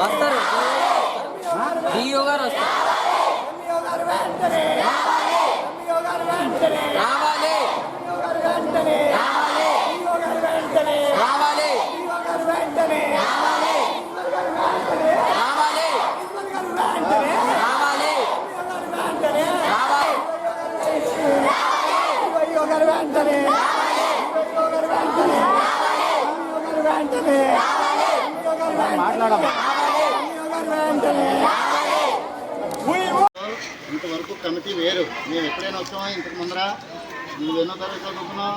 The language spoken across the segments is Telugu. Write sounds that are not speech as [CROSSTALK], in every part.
వస్తారు. వస్తారు. డిఓ గారు వస్తారు. మాట్లాడమ్మా ఇంతవరకు కమిటీ వేరు. మేము ఎప్పుడైనా వచ్చామా? ఇంతకు ముందర? నువ్వు ఎన్నో తరగతి చదువుకున్నావు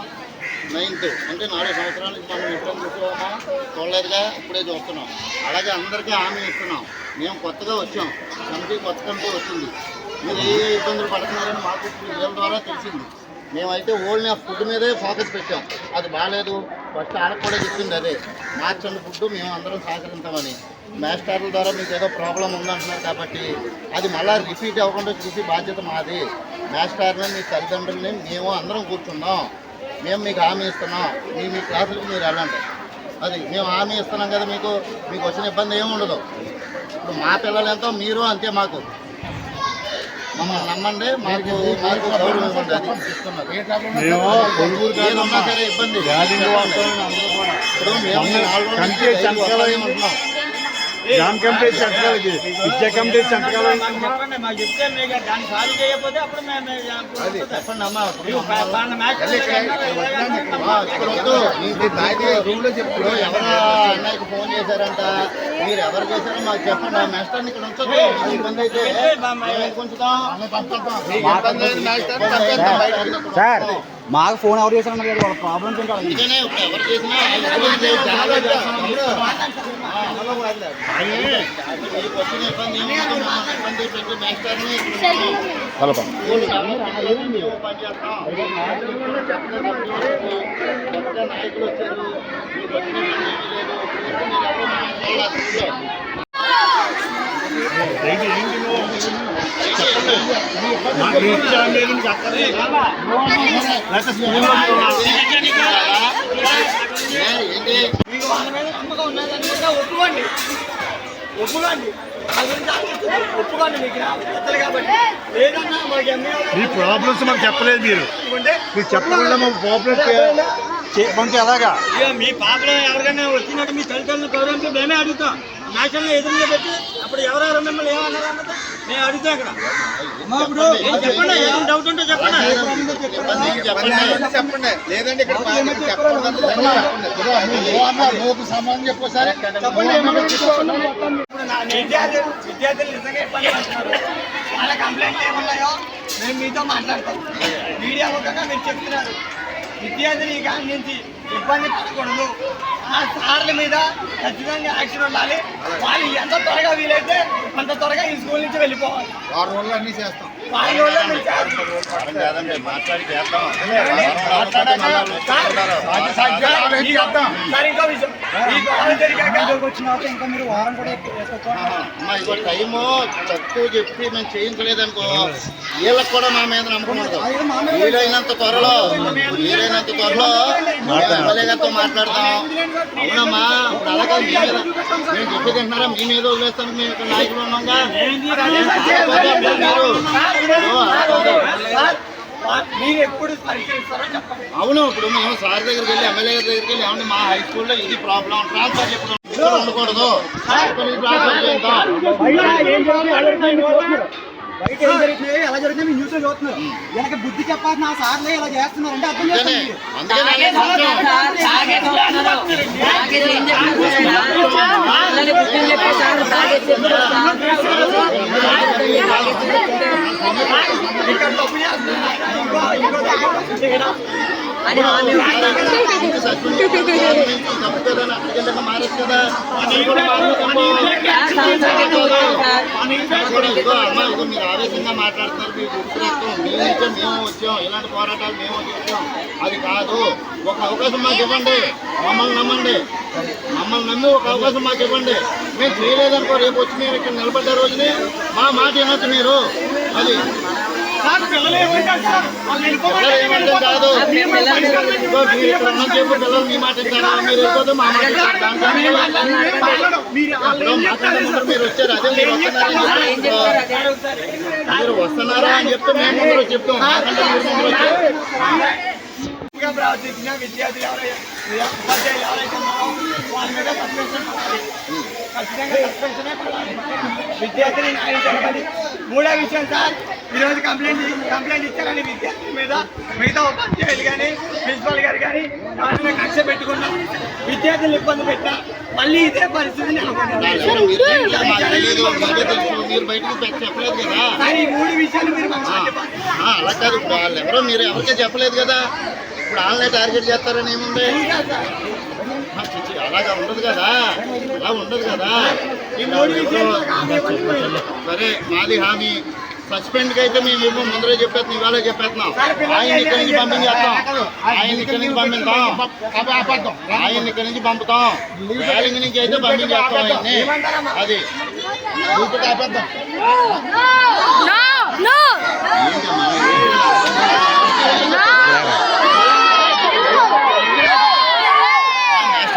నైన్త్. అంటే నాలుగు సంవత్సరాల నుంచి మనం ఎప్పుడైనా చూసామా చూడలేదుగా? ఇప్పుడే చూస్తున్నాం. అలాగే అందరికీ హామీ ఇస్తున్నాం. మేము కొత్తగా వచ్చాం. కమిటీ కొత్త కమిటీ వచ్చింది. మీరు ఏ ఇబ్బందులు పడుతున్నారని మాకు వీళ్ళ ద్వారా తెలిసింది. మేమైతే ఓల్డ్ ఆ ఫుడ్ మీదే ఫోకస్ పెట్టాం. అది బాగాలేదు. ఫస్ట్ వాళ్ళకి కూడా చెప్పింది అదే. మార్చండి ఫుడ్ మేము అందరం సహకరించామని. మాస్టర్ల ద్వారా మీకు ఏదో ప్రాబ్లం ఉందంటున్నారు కాబట్టి అది మళ్ళీ రిపీట్ అవ్వకుండా చూసి బాధ్యత మాది. మాస్టర్ని మీ తల్లిదండ్రులని మేము అందరం కూర్చున్నాం. మేము మీకు హామీ ఇస్తున్నాం. మీ మీ క్లాసులకు మీరు వెళ్ళండి. అది మేము హామీ ఇస్తున్నాం కదా మీకు. మీకు వచ్చిన ఇబ్బంది ఏమి ఉండదు. ఇప్పుడు మా పిల్లలు ఎంతో మీరు అంతే మాకు. మమ్మల్ని నమ్మండి మాకు మాకు గౌరవం ఇవ్వండి అది ఇబ్బంది ఇప్పుడు మేము నాలుగు రోజుల నుంచి జామ్ కమిటీ సంతకాలు ఇది విద్యా కమిటీ సంతకాలు అది. చెప్పండి ఎవరు అన్నయ్యకి ఫోన్ చేశారంట? మీరు ఎవరు చేశారో మాకు చెప్పండి. ఆ మాస్టర్ని ఇక్కడ ఉంచొద్దు. మీకు ఇబ్బంది అయితే బయటకి. సార్ మాకు ఫోన్ ఎవరు చేశారన్నారు కదా వాళ్ళ ప్రాబ్లమ్స్ ఉంటాయి అందుకనే ఇప్పుడు ఎవరు ఒప్పుకోండి ఒప్పుకోండి ఒప్పుకోండి మీకు కాబట్టి లేదన్నా మాకు మీ ప్రాబ్లమ్స్ మాకు చెప్పలేదు మీరు. మీరు చెప్పకుండా మాకు ప్రాబ్లమ్స్ చెప్పంటే ఎలాగా ఇక మీ పాపలో ఎవరికైనా వచ్చినట్టు మీ తల్లిదండ్రులు గౌరవించి మేమే అడుగుతాం. నేషనల్ ఎదురుగా పెట్టి అప్పుడు ఎవరెవరు మిమ్మల్ని ఏమన్నారు మేము అడుగుతాం ఇప్పుడు చెప్పండి ఏం డౌట్ ఉంటే చెప్పండి చెప్పండి చెప్పండి ఇక్కడ సమానం చెప్పోసారి విద్యార్థులు నిజంగా ఇబ్బంది పడుతున్నారు వాళ్ళ కంప్లైంట్లు ఏమున్నాయో మేము మీతో మాట్లాడతాం మీడియా ముఖంగా మీరు చెప్తున్నారు విద్యార్థులు ఈ కాలం నుంచి ఇబ్బంది పడకూడదు ఆ సార్ల మీద ఖచ్చితంగా యాక్షన్ ఉండాలి. వాళ్ళు ఎంత త్వరగా వీలైతే అంత త్వరగా ఈ స్కూల్ నుంచి వెళ్ళిపోవాలి. వారం రోజులు అన్ని చేస్తాం. వాళ్ళ మీరు చేస్తారు. కాదండి మాట్లాడి టైము తక్కువ చెప్పి మేము చేయించలేదనుకో వీళ్ళకి కూడా మా మీద నమ్మకం ఉండదు వీలైనంత త్వరలో వీలైనంత త్వరలో ఎమ్మెల్యేగారితో మాట్లాడతాం అవునమ్మా ఇప్పుడు అలాగే మీ మీద మేము చెప్పి తింటున్నారా మీ మీద వదిలేస్తాను మేము ఇక్కడ నాయకులు ఉన్నాం మీరు మీరు ఎప్పుడు పరిశీలిస్తారో చెప్పండి అవును ఇప్పుడు మేము సార్ దగ్గరికి వెళ్ళి ఎమ్మెల్యే గారి దగ్గరికి వెళ్ళి ఏమంటే మా హై స్కూల్లో ఇది ప్రాబ్లం ట్రాన్స్ఫర్ చెప్పడం ఇక్కడ ఉండకూడదు? బయట ఏం జరుగుతున్నాయో ఎలా జరుగుతున్నాయో మీ న్యూస్లో చూస్తున్నారు వెనక బుద్ధి చెప్పాల్సిన ఆ సార్లే ఇలా చేస్తున్నారు అంటే అర్థం చేసుకోండి అందుకనే నేను చెప్తాను. ఇక్కడ తప్పు చేస్తున్నారు ఇంకో ఇంకో దగ్గర చేయడం అని హామీ ఇంక సస్పెండ్ చేయాలి. మీకు తప్పు కదా అని అక్కడికి వెళ్ళాక మారచ్చు కదా మీరు ఆవేశంగా మాట్లాడుతున్నారు మీరు ఉత్తరేస్తాం మేము నుంచే మేము వచ్చాం ఇలాంటి పోరాటాలు మేము చేసాం అది కాదు ఒక అవకాశం మాకు ఇవ్వండి మమ్మల్ని నమ్మండి మమ్మల్ని నమ్మి ఒక అవకాశం మాకు ఇవ్వండి మేము చేయలేదనుకో రేపు వచ్చి మీరు ఇక్కడ నిలబడ్డ రోజుని మా మాట వినొచ్చు మీరు అది మీరు వచ్చారు. అదే మీరు వస్తున్నారా. అని చెప్తే మేము ముందు చెప్తాం. ముందు ప్రవర్తించిన విద్యార్థులు ఎవరైతే ఉపాధ్యాయులు ఎవరైతే ఉన్నారో వాళ్ళ మీద సస్పెన్షన్ పడాలి. ఖచ్చితంగా సస్పెన్షనే పడాలి. విద్యార్థిని న్యాయం జరగాలి మూడో విషయం సార్ ఈరోజు కంప్లైంట్ కంప్లైంట్ ఇచ్చారని విద్యార్థుల మీద మిగతా ఉపాధ్యాయులు కానీ ప్రిన్సిపల్ గారు కానీ వాళ్ళ మీద కక్ష పెట్టుకున్నాం విద్యార్థులు ఇబ్బంది పెట్టా మళ్ళీ ఇదే పరిస్థితి నెలకొంది మీరు బయటకు చెప్పలేదు కదా. మూడు విషయాలు మీరు అలా కాదు వాళ్ళు ఎవరో మీరు ఎవరికే చెప్పలేదు కదా. ఇప్పుడు వాళ్ళనే టార్గెట్ చేస్తారని ఏముంది? అలాగా ఉండదు కదా. అలా ఉండదు కదా. సరే మాది హామీ. సస్పెండ్ అయితే మేము ఏమో ముందరే చెప్పేస్తున్నాం ఇవాళ చెప్పేస్తున్నాం. ఆయన ఇక్కడి నుంచి పంపించేస్తాం. ఆయన ఇక్కడి నుంచి పంపిస్తాం. ఆయన ఇక్కడి నుంచి పంపుతాం. వేలింగ్ నుంచి అయితే పంపించేస్తాం ఆయన్ని. అది! No! మాస్టర్ అనగా ఏం చెప్పరా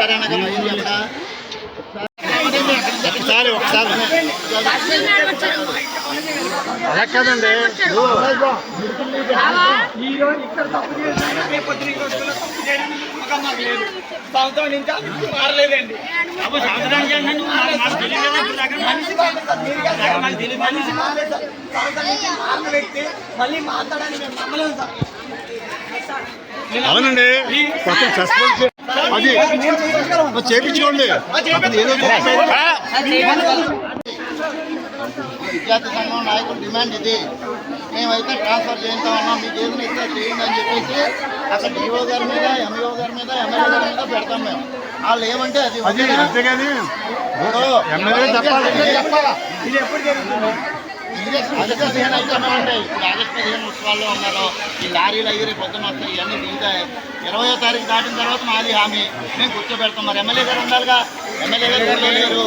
ఒకసారి ఒకసారి. అలా కాదండి. ఈ రోజు ఇక్కడ తప్పు చేసిన రేపు పొద్దున ఇంకో స్కూల్లో తప్పు చేయడం ఒక మాకు లేదు సంవత్సరం నుంచి అభివృద్ధి మారలేదండి మనిషి మారలేదు మారిన వ్యక్తి మళ్ళీ మాట్లాడడానికి మేము నమ్మలేము సార్. అవునండి. కొంచెం సస్పెన్స్ అది. చేపించుకోండి. అది ఏదో విద్యార్థి సంఘం నాయకుల డిమాండ్ ఇది. మేమైతే ట్రాన్స్ఫర్ చేయించామన్నాం మీకు ఏదైనా ఇస్తే చేయండి అని చెప్పేసి అక్కడ డిఓ గారి మీద ఎంఈఓ గారి మీద ఎమ్మెల్యే గారి మీద పెడతాం మేము. వాళ్ళు ఏమంటే అది చెప్పాలి. ఆగస్టు పదిహేను ఇప్పుడు ఆగస్టు పదిహేను ఉత్సవాల్లో ఉన్నారు ఈ లారీలు అయ్యి రేపు పొద్దున వస్తాయి ఇవన్నీ దిగుతాయి ఇరవయో తారీఖు దాటిన తర్వాత మాది హామీ మేము కూర్చోబెడతాం మరి ఎమ్మెల్యే గారు ఉండాలిగా ఎమ్మెల్యే గారు ఊళ్ళో లేరు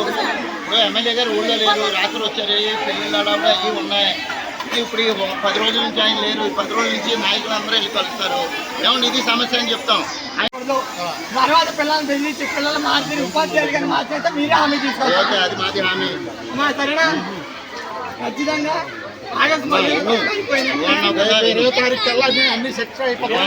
ఇప్పుడు ఎమ్మెల్యే గారు ఊళ్ళో లేరు రాత్రి వచ్చారు పెళ్ళిళ్ళు అడవులు అవి ఉన్నాయి ఇప్పుడు ఈ పది రోజుల నుంచి ఆయన లేరు ఈ పది రోజుల నుంచి నాయకులు అందరూ వెళ్ళి కలుస్తారు ఏమండి ఇది సమస్య అని చెప్తాం తర్వాత పిల్లల్ని పెళ్ళి పిల్లలు మార్చి ఉపాధ్యాయులు కానీ మార్చేస్తే మీరే హామీ తీసుకోవాలి ఓకే అది మాది హామీ సరేనా ఖచ్చితంగా ఆగస్టు పదిహేను అయిపోయింది. ఏమన్నావు కదా ఇరవై తారీఖు కల్లా మేము అన్ని సెట్ అయిపోతాం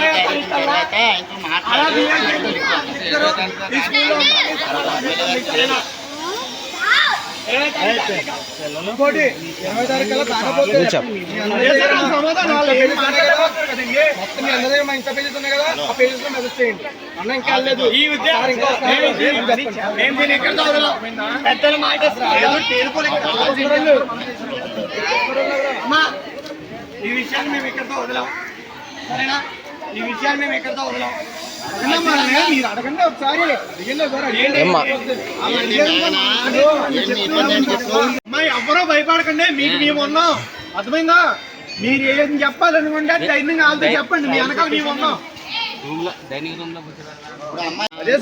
ఇంకోటి ఇరవై తారీఖు కల్లా కాకపోతే. మొత్తం మీ అందరి దగ్గర మా ఇంకా పేజెస్ ఉన్నాయి కదా ఆ పేజెస్లో మెసేజ్ చేయండి. అన్న ఇంకా. పెద్దల మాట ఈ విషయాన్ని మేము ఎక్కడితో వదలం సరేనా? ఈ విషయాన్ని మేము ఎక్కడితో వదలం ఎవ్వరూ భయపడకండి మీకు మేము ఉన్నాం అర్థమైందా మీరు ఏం చెప్పాలనుకుంటే ధైర్యంగా వాళ్ళతో చెప్పండి మీ వెనకాల మేము ఉన్నాం అదే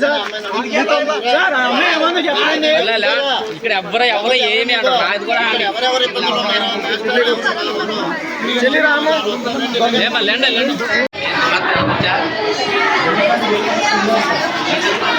ఇక్కడ ఎవరు ఎవరు ఏమి అంటారు నాది కూడా ఎవరు ఎవరు? చెల్లి రాము ఏమా లేండి Thank [LAUGHS] you.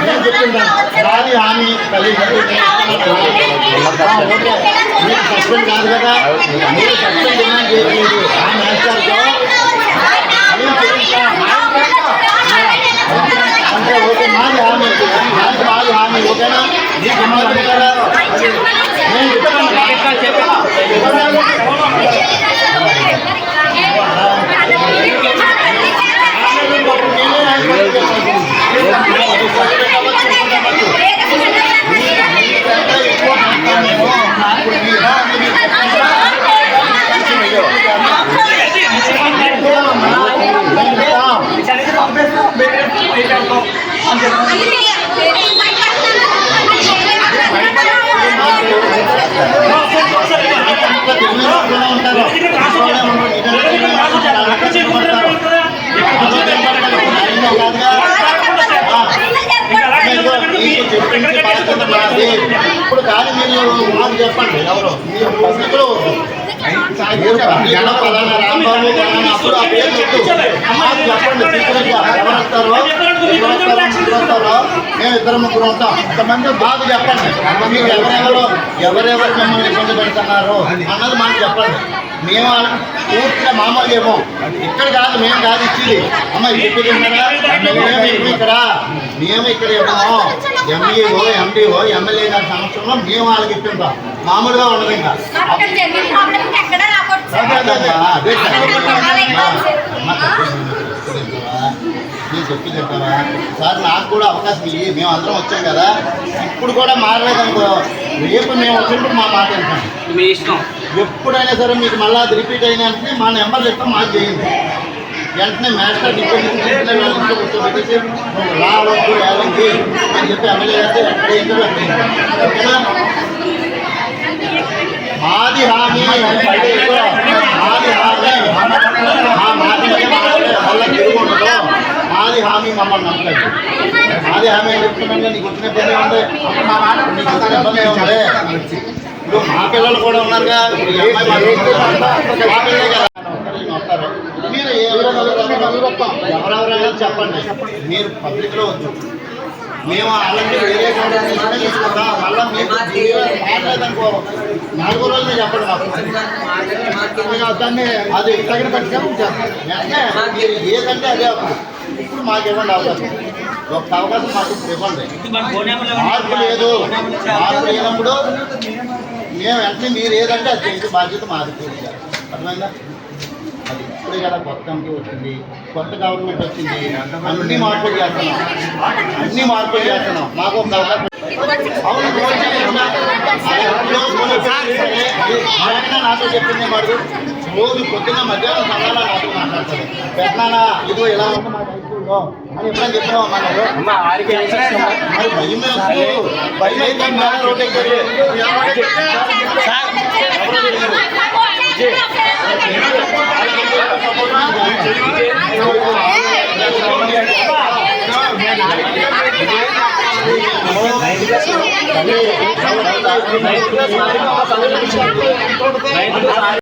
నేను చెప్పిందా రాని హామీ కలిగి ఓకే మీరు సస్పెండ్ కాదు కదా మీరు సస్పెండ్ డిమాండ్ చేయలేదు ఆ మాస్టర్తో అది చేయించా. అంటే ఓకే మాది హామీ దానికి మాది హామీ ఓకేనా నీకు ఉన్నది అంటారా నేను చెప్తాను మాకు చెప్పండి ఎవరు? మీరు వద్దు. మీరు పలానా రాంబాబు పలానా అప్పుడు ఆ పేరు మాకు చెప్పండి సీక్రెట్గా ఎవరు మేము ఇద్దరు ముగ్గురు ఉంటాం. ఇంతమంది చెప్పండి. మీరు ఎవరెవరో ఎవరెవరు మిమ్మల్ని ఇబ్బంది పెడుతున్నారు అన్నది మాకు చెప్పండి. మేము వాళ్ళకి పూర్తిగా మామూలు ఏమో. ఇక్కడ కాదు మేము కాదు ఇచ్చేది. అమ్మ ఇప్పుడు మేము ఇక్కడ మేము ఇక్కడ ఇవ్వము ఎంఈఓ ఎండిఓ ఎమ్మెల్యే గారి సంవత్సరంలో మేము వాళ్ళకి ఇస్తుంటాం మామూలుగా ఉండదు ఇంకా. అదే నేను చెప్పి చెప్పావా సార్ నాకు కూడా అవకాశం ఇది మేము అందరం వచ్చాం కదా. ఇప్పుడు కూడా మారలేదనుకో రేపు మేము వచ్చినప్పుడు మా మాట వింటాం. మీ ఇష్టం. ఎప్పుడైనా సరే మీకు మళ్ళీ అది రిపీట్ అయినా అంటే మా నెంబర్ చెప్తాం మాకు చేయండి. వెంటనే మేస్టర్ కూర్చోబెట్టేసి రావద్దు అని చెప్పి ఎమ్మెల్యే గారితో ఎక్కడ ఏంటో ఓకేనా? మాది హామీ మాది హామీ. మా మాట మాది హామీ మమ్మల్ని నమ్మకండి. మాది హామీ అని చెప్తున్నాం నీకు వచ్చిన ఇబ్బంది ఉంది మా మాట నీకు ఇబ్బంది ఉంది మా పిల్లలు కూడా మా పిల్లలు కదా. వస్తారు. మీరు ఎవరెవరైనా చెప్పండి. మీరు పబ్లిక్లో వద్దు. మేము అలాంటి వేరే తీసుకుంటాం మళ్ళీ మీకు మాట్లాడదనుకో నాలుగో రోజులు చెప్పండి మాకు. దాన్ని అది తగిన పట్టుకొని మీరు ఏదంటే అదే ఇప్పుడు మాకు ఇవ్వండి అవకాశం. ఒక అవకాశం మాకు ఇప్పుడు ఇవ్వండి మార్పు లేదు. మార్పు లేనప్పుడు మేము వెంటనే మీరు ఏదంటే అది చేసే బాధ్యత మాది పూర్తిగా. అర్థమైందా? అది ఇప్పుడే కదా కొత్త కమిటీ వచ్చింది. కొత్త గవర్నమెంట్ వచ్చింది. అన్ని మార్పులు చేస్తున్నాం. అన్ని మార్పులు చేస్తున్నాం. మాకు ఒక అవకాశం అవును నాతో చెప్పింది వాడు రోజు పొద్దున్న మధ్యాహ్నం సమయంలో నాతో మాట్లాడతాడు. పెట్టానా ఇదిగో ఇలా ఉంది మా హైస్కూల్లో అని ఎప్పుడైనా చెప్పినావా మనం మరి భయం వేస్తూ, భయం అయితే మేడం రోడ్డు ఎక్కారు. రైతు